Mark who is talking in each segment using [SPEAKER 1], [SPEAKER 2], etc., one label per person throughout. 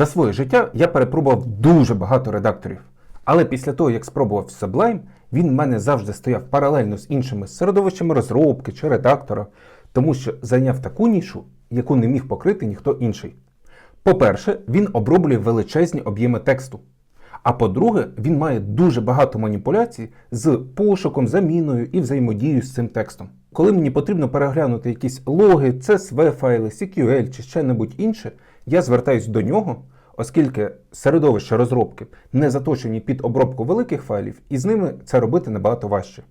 [SPEAKER 1] За своє життя я перепробував дуже багато редакторів. Але після того, як спробував Sublime, він в мене завжди стояв паралельно з іншими середовищами розробки чи редактора, тому що зайняв таку нішу, яку не міг покрити ніхто інший. По-перше, він оброблює величезні об'єми тексту. А по-друге, він має дуже багато маніпуляцій з пошуком, заміною і взаємодією з цим текстом. Коли мені потрібно переглянути якісь логи, CSV файли, CQL чи ще небудь інше, я звертаюсь до нього, оскільки середовище розробки не заточені під обробку великих файлів, і з ними це робити набагато важче.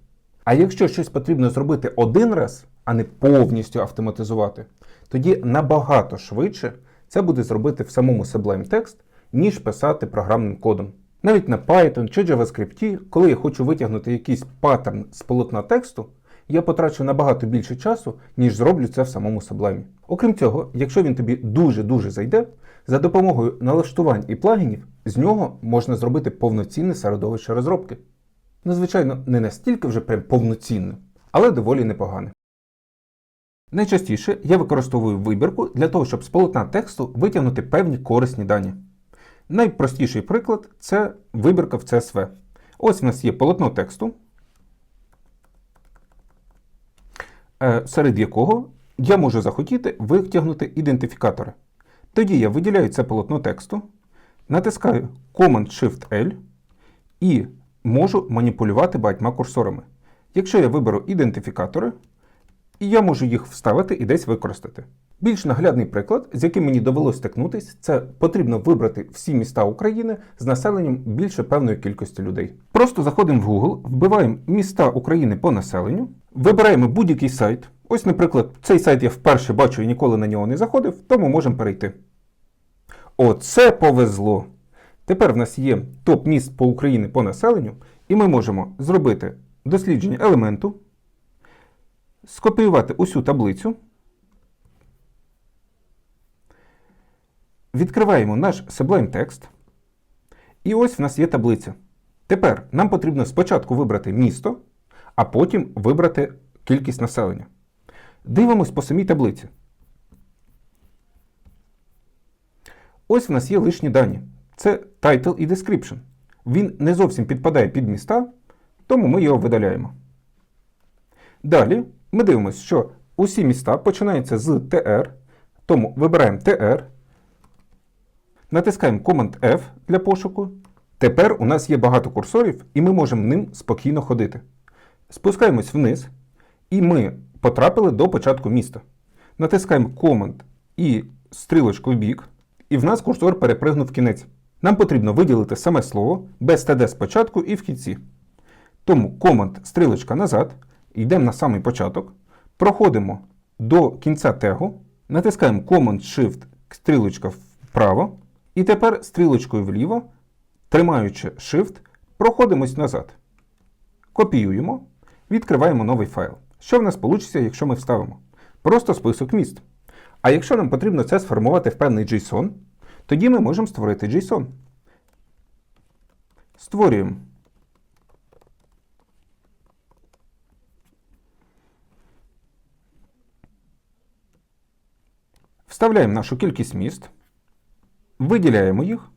[SPEAKER 1] А якщо щось потрібно зробити один раз, а не повністю автоматизувати, тоді набагато швидше це буде зробити в самому Sublime Text, ніж писати програмним кодом. Навіть на Python чи JavaScript, коли я хочу витягнути якийсь паттерн з полотна тексту, я потрачу набагато більше часу, ніж зроблю це в самому Sublime. Окрім цього, якщо він тобі дуже-дуже зайде, за допомогою налаштувань і плагінів з нього можна зробити повноцінне середовище розробки. Ну, звичайно, не настільки вже прям повноцінне, але доволі непогане. Найчастіше я використовую вибірку для того, щоб з полотна тексту витягнути певні корисні дані. Найпростіший приклад це вибірка в CSV. Ось в нас є полотно тексту, серед якого я можу захотіти витягнути ідентифікатори. Тоді я виділяю це полотно тексту, натискаю Command-Shift-L і можу маніпулювати багатьма курсорами. Якщо я виберу ідентифікатори, я можу їх вставити і десь використати. Більш наглядний приклад, з яким мені довелося стикнутись, це потрібно вибрати всі міста України з населенням більше певної кількості людей. Просто заходимо в Google, вбиваємо міста України по населенню, вибираємо будь-який сайт. Ось, наприклад, цей сайт я вперше бачу і ніколи на нього не заходив, тому можемо перейти. Оце повезло! Тепер в нас є топ міст по Україні по населенню, і ми можемо зробити дослідження елементу, скопіювати усю таблицю. Відкриваємо наш Sublime Text. І ось в нас є таблиця. Тепер нам потрібно спочатку вибрати місто, а потім вибрати кількість населення. Дивимось по самій таблиці. Ось в нас є лишні дані. Це title і description. Він не зовсім підпадає під міста, тому ми його видаляємо. Далі ми дивимося, що усі міста починаються з TR, тому вибираємо TR, натискаємо Command F для пошуку. Тепер у нас є багато курсорів, і ми можемо ним спокійно ходити. Спускаємось вниз, і ми потрапили до початку міста. Натискаємо Command і стрілочку в бік, і в нас курсор перепригнув в кінець. Нам потрібно виділити саме слово без TD спочатку і в кінці. Тому Command стрілочка назад, йдемо на самий початок, проходимо до кінця тегу, натискаємо Command-Shift стрілочка вправо, і тепер стрілочкою вліво, тримаючи Shift, проходимось назад. Копіюємо, відкриваємо новий файл. Що в нас вийде, якщо ми вставимо? Просто список міст. А якщо нам потрібно це сформувати в певний JSON, тоді ми можемо створити JSON. Створюємо. Вставляємо нашу кількість міст, виділяємо їх,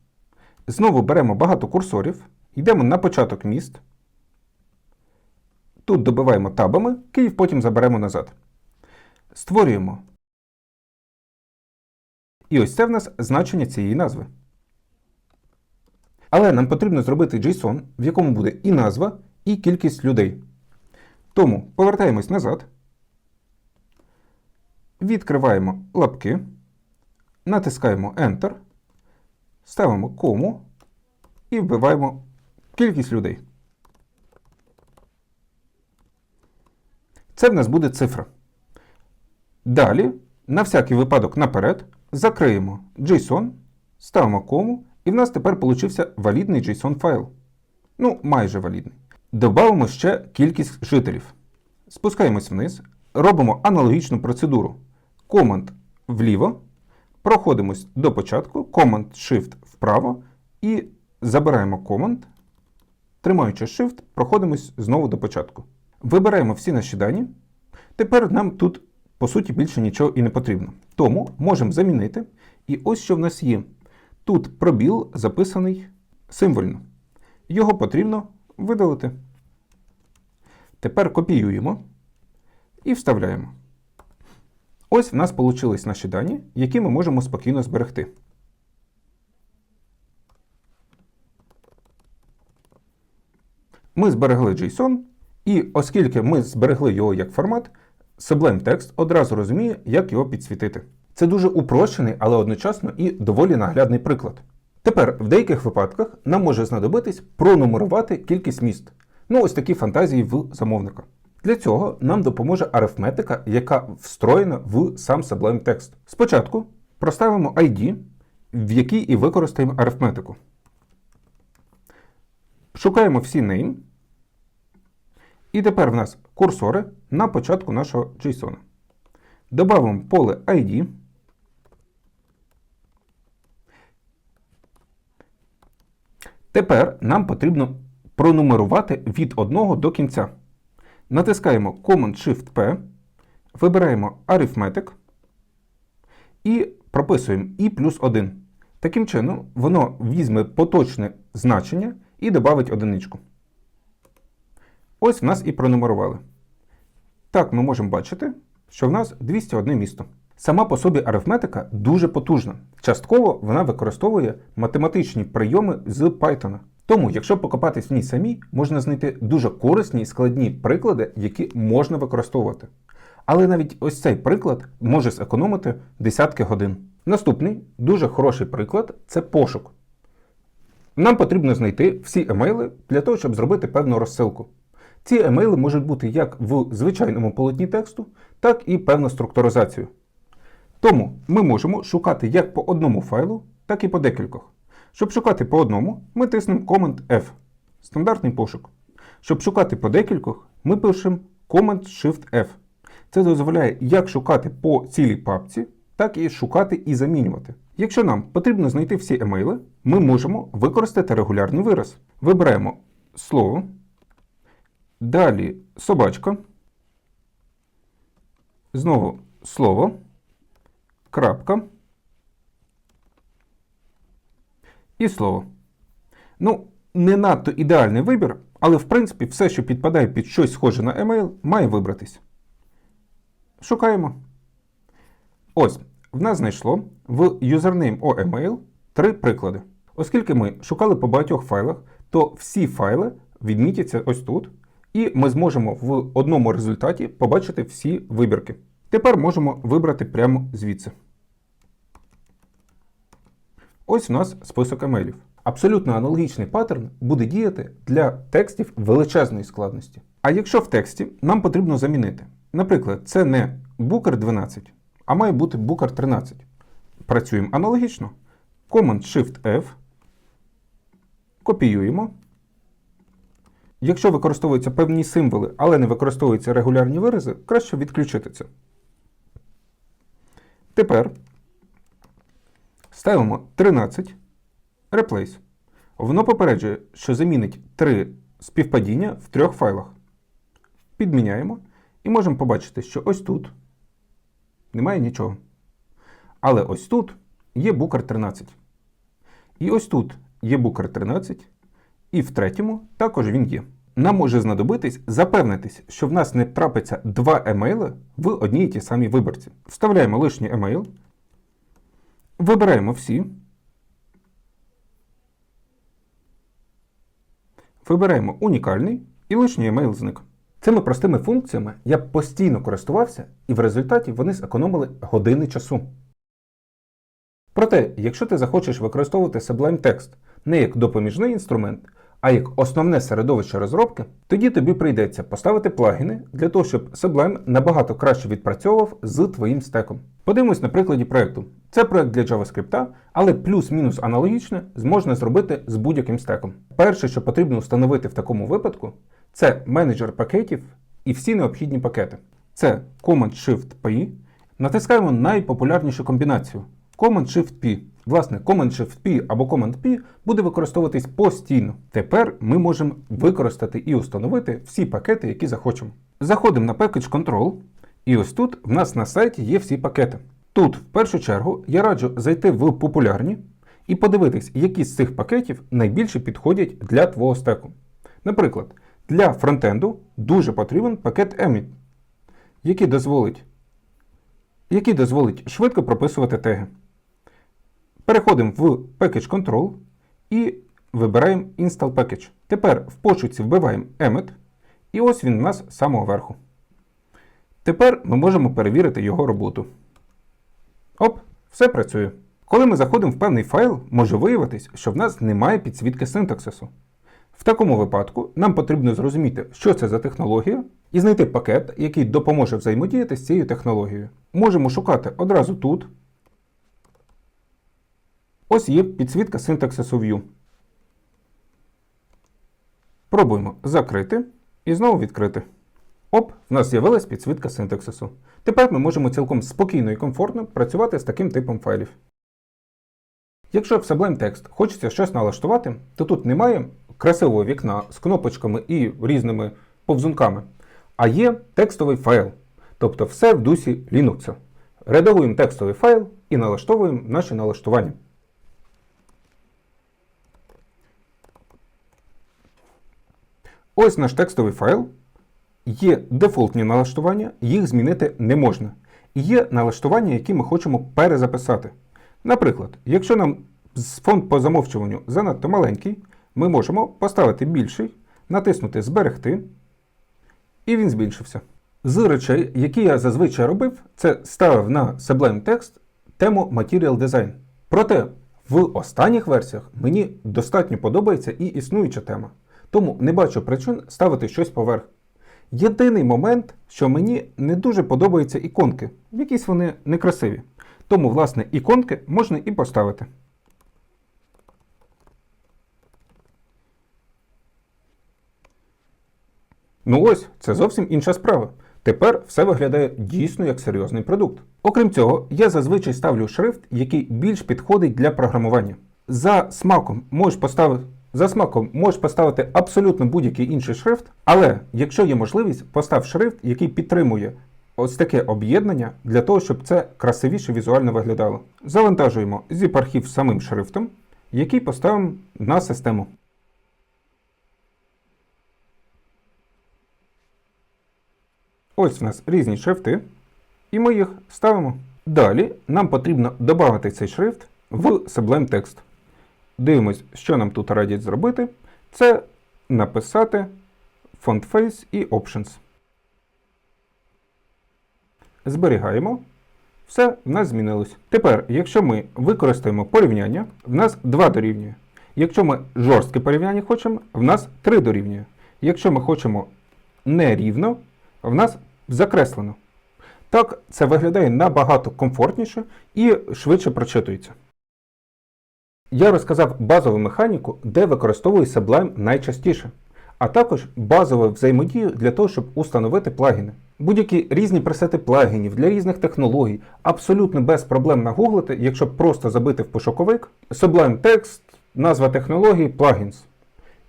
[SPEAKER 1] знову беремо багато курсорів, йдемо на початок міст. Тут добиваємо табами, Київ потім заберемо назад. Створюємо. І ось це в нас значення цієї назви. Але нам потрібно зробити JSON, в якому буде і назва, і кількість людей. Тому повертаємось назад, відкриваємо лапки, натискаємо Enter, ставимо кому і вбиваємо кількість людей. Це в нас буде цифра. Далі, на всякий випадок наперед, закриємо JSON, ставимо кому, і в нас тепер получився валідний JSON файл. Ну, майже валідний. Добавимо ще кількість жителів. Спускаємось вниз, робимо аналогічну процедуру. Command вліво, проходимось до початку, Command-Shift вправо і забираємо Command, тримаючи Shift, проходимось знову до початку. Вибираємо всі наші дані. Тепер нам тут, по суті, більше нічого і не потрібно. Тому можемо замінити. І ось що в нас є. Тут пробіл записаний символьно. Його потрібно видалити. Тепер копіюємо і вставляємо. Ось в нас вийшли наші дані, які ми можемо спокійно зберегти. Ми зберегли JSON, і оскільки ми зберегли його як формат, Sublime Text одразу розуміє, як його підсвітити. Це дуже упрощений, але одночасно і доволі наглядний приклад. Тепер в деяких випадках нам може знадобитись пронумерувати кількість міст. Ну, ось такі фантазії в замовника. Для цього нам допоможе арифметика, яка встроєна в сам Sublime Text. Спочатку проставимо ID, в якій і використаємо арифметику. Шукаємо всі name. І тепер в нас курсори на початку нашого JSON. Добавимо поле ID. Тепер нам потрібно пронумерувати від 1 до кінця. Натискаємо Command-Shift-P, вибираємо Arithmetic і прописуємо і плюс 1. Таким чином, воно візьме поточне значення і додавить одиничку. Ось в нас і пронумерували. Так, ми можемо бачити, що в нас 201 місто. Сама по собі арифметика дуже потужна. Частково вона використовує математичні прийоми з Python. Тому, якщо покопатись в ній самі, можна знайти дуже корисні і складні приклади, які можна використовувати. Але навіть ось цей приклад може зекономити десятки годин. Наступний дуже хороший приклад це пошук. Нам потрібно знайти всі емейли для того, щоб зробити певну розсилку. Ці емейли можуть бути як в звичайному полотні тексту, так і певну структуризацію. Тому ми можемо шукати як по одному файлу, так і по декількох. Щоб шукати по одному, ми тиснемо Command-F стандартний пошук. Щоб шукати по декількох, ми пишемо Command-Shift-F. Це дозволяє як шукати по цілій папці, так і шукати і замінювати. Якщо нам потрібно знайти всі емейли, ми можемо використати регулярний вираз. Вибираємо слово, далі собачка, знову слово, крапка і слово. Ну, не надто ідеальний вибір, але в принципі все, що підпадає під щось схоже на емейл, має вибратись. Шукаємо. Ось, в нас знайшло в username OEmail три приклади. Оскільки ми шукали по багатьох файлах, то всі файли відмітяться ось тут, і ми зможемо в одному результаті побачити всі вибірки. Тепер можемо вибрати прямо звідси. Ось у нас список емейлів. Абсолютно аналогічний паттерн буде діяти для текстів величезної складності. А якщо в тексті нам потрібно замінити, наприклад, це не Booker 12, а має бути Booker 13. Працюємо аналогічно. Command-Shift-F. Копіюємо. Якщо використовуються певні символи, але не використовуються регулярні вирази, краще відключити це. Тепер ставимо 13 Replace. Воно попереджує, що замінить три співпадіння в трьох файлах. Підміняємо і можемо побачити, що ось тут немає нічого. Але ось тут є Booker 13. І ось тут є Booker 13. І в третьому також він є. Нам може знадобитись запевнитись, що в нас не трапиться два емейли в одній і тій самій виборці. Вставляємо лишній емейл, вибираємо всі. Вибираємо унікальний і лишній емейл зник. Цими простими функціями я постійно користувався, і в результаті вони зекономили години часу. Проте, якщо ти захочеш використовувати Sublime Text не як допоміжний інструмент, а як основне середовище розробки, тоді тобі прийдеться поставити плагіни для того, щоб Sublime набагато краще відпрацьовував з твоїм стеком. Подивимось на прикладі проєкту. Це проєкт для JavaScript, але плюс-мінус аналогічне зможна зробити з будь-яким стеком. Перше, що потрібно встановити в такому випадку, це менеджер пакетів і всі необхідні пакети. Це Command-Shift-P. Натискаємо найпопулярнішу комбінацію Command-Shift-P. Власне, Command-Shift-P або Command-P буде використовуватись постійно. Тепер ми можемо використати і установити всі пакети, які захочемо. Заходимо на Package Control, і ось тут в нас на сайті є всі пакети. Тут, в першу чергу, я раджу зайти в популярні і подивитись, які з цих пакетів найбільше підходять для твого стеку. Наприклад, для фронтенду дуже потрібен пакет Emit, який дозволить, який дозволить швидко прописувати теги. Переходимо в Package Control і вибираємо Install Package. Тепер в пошуці вбиваємо Emmet, і ось він у нас з самого верху. Тепер ми можемо перевірити його роботу. Оп, все працює. Коли ми заходимо в певний файл, може виявитись, що в нас немає підсвітки синтаксису. В такому випадку нам потрібно зрозуміти, що це за технологія, і знайти пакет, який допоможе взаємодіяти з цією технологією. Можемо шукати одразу тут. Ось є підсвітка синтаксису View. Пробуємо закрити і знову відкрити. Оп, в нас з'явилась підсвітка синтаксису. Тепер ми можемо цілком спокійно і комфортно працювати з таким типом файлів. Якщо в Sublime Text хочеться щось налаштувати, то тут немає красивого вікна з кнопочками і різними повзунками, а є текстовий файл. Тобто все в дусі Linux. Редагуємо текстовий файл і налаштовуємо наші налаштування. Ось наш текстовий файл. Є дефолтні налаштування, їх змінити не можна. Є налаштування, які ми хочемо перезаписати. Наприклад, якщо нам фонд по замовчуванню занадто маленький, ми можемо поставити більший, натиснути Зберегти, і він збільшився. З речей, які я зазвичай робив, це ставив на Sublime Text тему Material Design. Проте в останніх версіях мені достатньо подобається і існуюча тема. Тому не бачу причин ставити щось поверх. Єдиний момент, що мені не дуже подобаються іконки, якісь вони некрасиві. Тому, власне, іконки можна і поставити. Ну ось, це зовсім інша справа. Тепер все виглядає дійсно як серйозний продукт. Окрім цього, я зазвичай ставлю шрифт, який більш підходить для програмування. За смаком можеш поставити. За смаком можеш поставити абсолютно будь-який інший шрифт, але якщо є можливість, постав шрифт, який підтримує ось таке об'єднання для того, щоб це красивіше візуально виглядало. Завантажуємо zip-архів самим шрифтом, який поставимо на систему. Ось в нас різні шрифти, і ми їх ставимо. Далі нам потрібно додати цей шрифт в Sublime Text. Дивимось, що нам тут радять зробити. Це написати Font Face і Options. Зберігаємо. Все, в нас змінилось. Тепер, якщо ми використаємо порівняння, в нас 2 дорівнює. Якщо ми жорстке порівняння хочемо, в нас 3 дорівнює. Якщо ми хочемо нерівно, в нас закреслено. Так, це виглядає набагато комфортніше і швидше прочитується. Я розказав базову механіку, де використовую Sublime найчастіше, а також базову взаємодію для того, щоб установити плагіни. Будь-які різні пресети плагінів для різних технологій абсолютно без проблем нагуглити, якщо просто забити в пошуковик Sublime Text, назва технології, плагінс.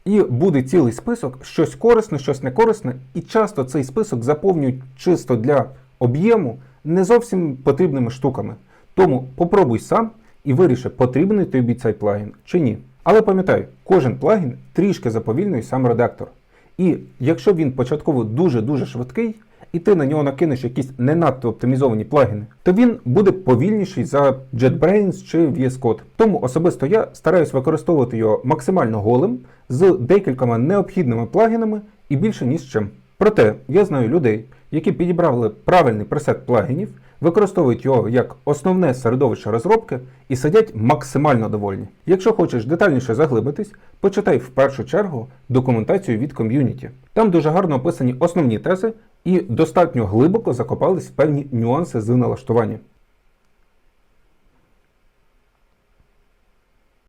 [SPEAKER 1] І буде цілий список, щось корисне, щось некорисне, і часто цей список заповнюють чисто для об'єму не зовсім потрібними штуками. Тому попробуй сам і виріши, потрібний тобі цей плагін чи ні. Але пам'ятай, кожен плагін трішки заповільнює сам редактор. І якщо він початково дуже-дуже швидкий, і ти на нього накинеш якісь не надто оптимізовані плагіни, то він буде повільніший за JetBrains чи VS Code. Тому особисто я стараюсь використовувати його максимально голим з декількома необхідними плагінами і більше ні з чим. Проте я знаю людей, які підібрали правильний пресет плагінів, використовують його як основне середовище розробки і сидять максимально довольні. Якщо хочеш детальніше заглибитись, почитай в першу чергу документацію від ком'юніті. Там дуже гарно описані основні тези і достатньо глибоко закопались певні нюанси з налаштування.